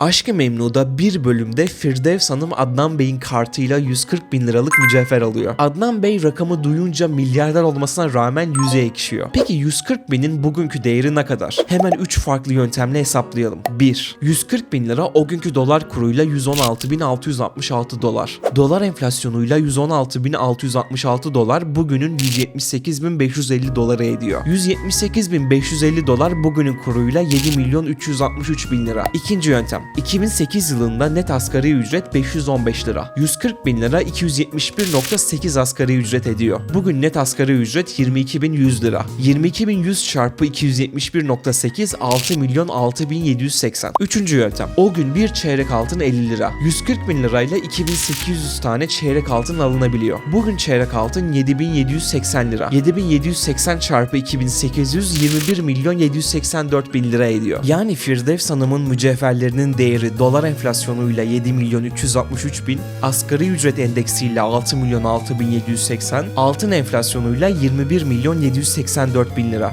Aşk-ı Memnu'da bir bölümde Firdevs Hanım Adnan Bey'in kartıyla 140 bin liralık mücevher alıyor. Adnan Bey rakamı duyunca milyarder olmasına rağmen yüzeye ekşiyor. Peki 140 binin bugünkü değeri ne kadar? Hemen 3 farklı yöntemle hesaplayalım. 1. 140 bin lira o günkü dolar kuruyla 116.666 dolar. Dolar enflasyonuyla 116.666 dolar bugünün 178.550 doları ediyor. 178.550 dolar bugünün kuruyla 7 milyon 363 bin lira. İkinci yöntem. 2008 yılında net asgari ücret 515 lira. 140 bin lira 271.8 asgari ücret ediyor. Bugün net asgari ücret 22.100 lira. 22.100 çarpı 271.8 6 milyon 6780. Üçüncü yöntem. O gün bir çeyrek altın 50 lira. 140 bin lirayla 2800 tane çeyrek altın alınabiliyor. Bugün çeyrek altın 7780 lira. 7780 çarpı 2800 21 milyon 784 bin lira ediyor. Yani Firdevs Hanım'ın mücevherlerinin değeri dolar enflasyonuyla 7 milyon 363 bin, asgari ücret endeksiyle 6 milyon 6780, altın enflasyonuyla 21 milyon 784 bin lira.